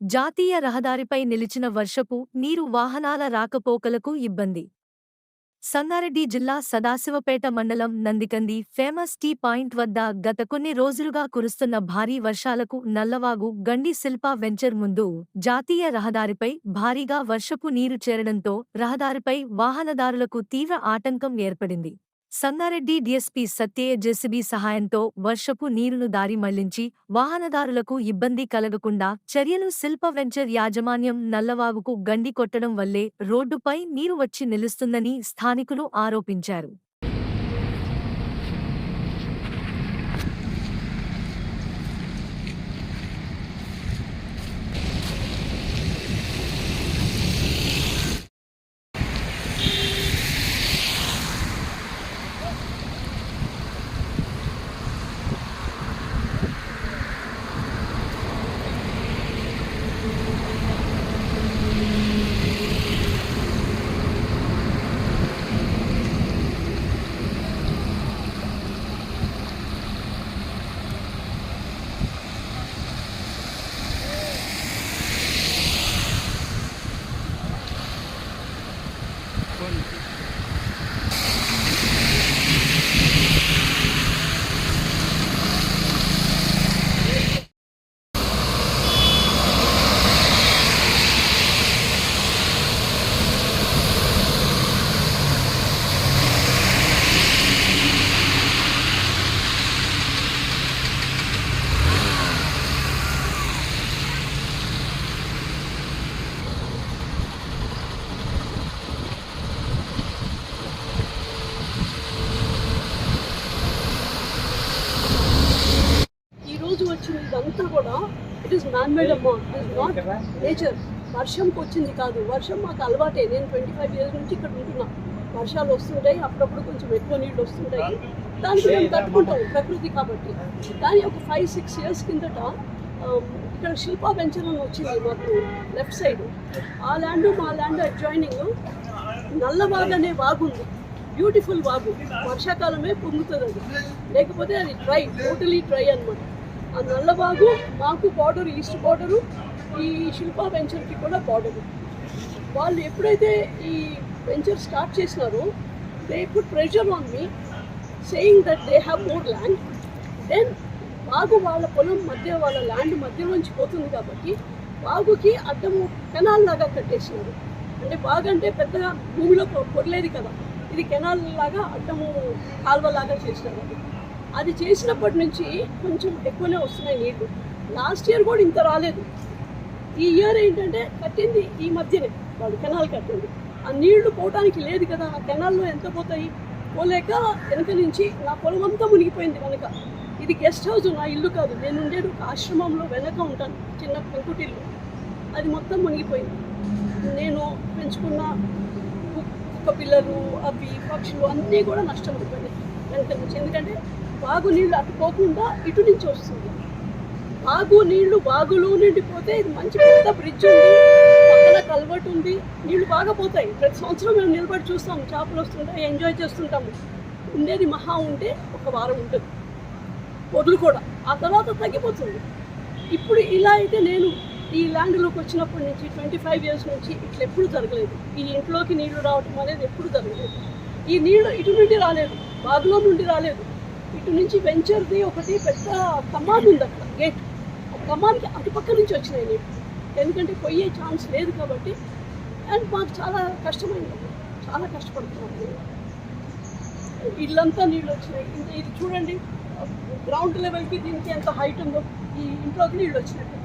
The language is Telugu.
జాతీయ రహదారిపై నిలిచిన వర్షపు నీరు వాహనాల రాకపోకలకు ఇబ్బంది. సంగారెడ్డి జిల్లా సదాశివపేట మండలం నందికంది ఫేమస్ టీ పాయింట్ వద్ద గత కొన్ని రోజులుగా కురుస్తున్న భారీ వర్షాలకు నల్లవాగు గండి శిల్పా వెంచర్ ముందు జాతీయ రహదారిపై భారీగా వర్షపు నీరు చేరడంతో రహదారిపై వాహనదారులకు తీవ్ర ఆటంకం ఏర్పడింది. సంగారెడ్డి డీఎస్పీ సత్యయ్య జెసిబి సహాయంతో వర్షపు నీరును దారి మళ్ళించి వాహనదారులకు ఇబ్బంది కలగకుండా చర్యలు శిల్ప వెంచర్ యాజమాన్యం నల్లవాగుకు గండి కొట్టడం వల్లే రోడ్డుపై నీరు వచ్చి నిలుస్తుందని స్థానికులు ఆరోపించారు ఈ రోజు వచ్చిన ఇదంతా కూడా it is man made amount it is not nature వర్షంకి వచ్చింది కాదు. వర్షం మాకు అలవాటే. నేను ట్వంటీ ఫైవ్ ఇయర్స్ నుంచి ఇక్కడ ఉంటున్నా. వర్షాలు వస్తుంటాయి అప్పుడప్పుడు కొంచెం ఎక్కువ నీళ్ళు వస్తుంటాయి. దానికి మేము తట్టుకుంటాం ప్రకృతి కాబట్టి. కానీ ఒక ఫైవ్ సిక్స్ ఇయర్స్ కిందట um, ఇక్కడ శిల్పా వెంచర్ అని వచ్చింది మాకు లెఫ్ట్ సైడ్ ఆ ల్యాండ్ మా ల్యాండ్ అడ్జాయినింగ్ నల్లవాగు అనే వాగు ఉంది. బ్యూటిఫుల్ వాగు. వర్షాకాలమే పొంగుతుంది అది. లేకపోతే అది డ్రై టోటలీ డ్రై అన్నమాట. ఆ నల్లబాగు మాకు బార్డర్ ఈస్ట్ బార్డరు ఈ శిల్పా వెంచర్కి కూడా బార్డరు. వాళ్ళు ఎప్పుడైతే ఈ వెంచర్ స్టార్ట్ చేసినారో they put pressure on me saying that they have more land then బాగు వాళ్ళ పొలం మధ్య వాళ్ళ ల్యాండ్ మధ్యలోంచి పోతుంది కాబట్టి బాగుకి అడ్డము కెనాల్ లాగా కట్టేసినారు. అంటే బాగంటే అంటే పెద్దగా భూమిలో పొరలేదు కదా. ఇది కెనాల్ లాగా అడ్డము కాల్వలాగా చేసినారు. అది చేసినప్పటి నుంచి కొంచెం ఎక్కువనే వస్తున్నాయి నీళ్ళు. లాస్ట్ ఇయర్ కూడా ఇంత రాలేదు. ఈ ఇయర్ ఏంటంటే కట్టింది ఈ మధ్యనే వాళ్ళు కెనాల్ కట్టింది. ఆ నీళ్ళు పోవటానికి లేదు కదా ఆ కెనాల్లో ఎంత పోతాయి? పోలేక వెనక నుంచి నా పొలం అంతా మునిగిపోయింది కనుక ఇది గెస్ట్ హౌస్ నా ఇల్లు కాదు. నేను ఉండేది ఒక ఆశ్రమంలో వెనక ఉంటాను చిన్న పెంకుటిల్లు అది మొత్తం మునిగిపోయింది. నేను పెంచుకున్న కుక్క పిల్లలు అవి పక్షులు అన్నీ కూడా నష్టం అయిపోయినాయి. వెనక నుంచి. ఎందుకంటే బాగు నీళ్ళు అటు పోకుండా ఇటు నుంచి వస్తుంది. బాగు నీళ్ళు బాగులు నిండిపోతే ఇది మంచి పెద్ద బ్రిడ్జ్ ఉంది. పక్కన కల్వర్ట్ ఉంది. నీళ్ళు బాగా పోతాయి. ప్రతి సంవత్సరం మేము నిలబడి చూస్తాం. చేపలు వస్తుంటాయి ఎంజాయ్ చేస్తుంటాము. ఉండేది మహా ఉంటే ఒక వారం ఉంటుంది. వదులు కూడా. ఆ తర్వాత తగ్గిపోతుంది. ఇప్పుడు ఇలా అయితే నేను ఈ ల్యాండ్లోకి వచ్చినప్పటి నుంచి ట్వంటీ ఫైవ్ ఇయర్స్ నుంచి ఇట్లా ఎప్పుడు జరగలేదు. ఈ ఇంట్లోకి నీళ్ళు రావటం అనేది ఎప్పుడు జరగలేదు. ఈ నీళ్ళు ఇటు నుండి రాలేదు. బాగులో నుండి రాలేదు. ఇటు నుంచి వెంచర్ది ఒకటి పెద్ద కమాన్ ఉంది అక్కడ గేట్. ఆ కమాన్కి అటుపక్క నుంచి వచ్చినాయి నీళ్ళు. ఎందుకంటే పోయే ఛాన్స్ లేదు కాబట్టి అండ్ మాకు చాలా కష్టమైంది చాలా కష్టపడుతున్నాం ఇళ్ళంతా ఇల్లంతా నీళ్ళు వచ్చినాయి. ఇది చూడండి గ్రౌండ్ లెవెల్కి దీనికి ఎంత హైట్ ఉందో ఈ ఇంట్లోకి నీళ్ళు వచ్చినట్టు.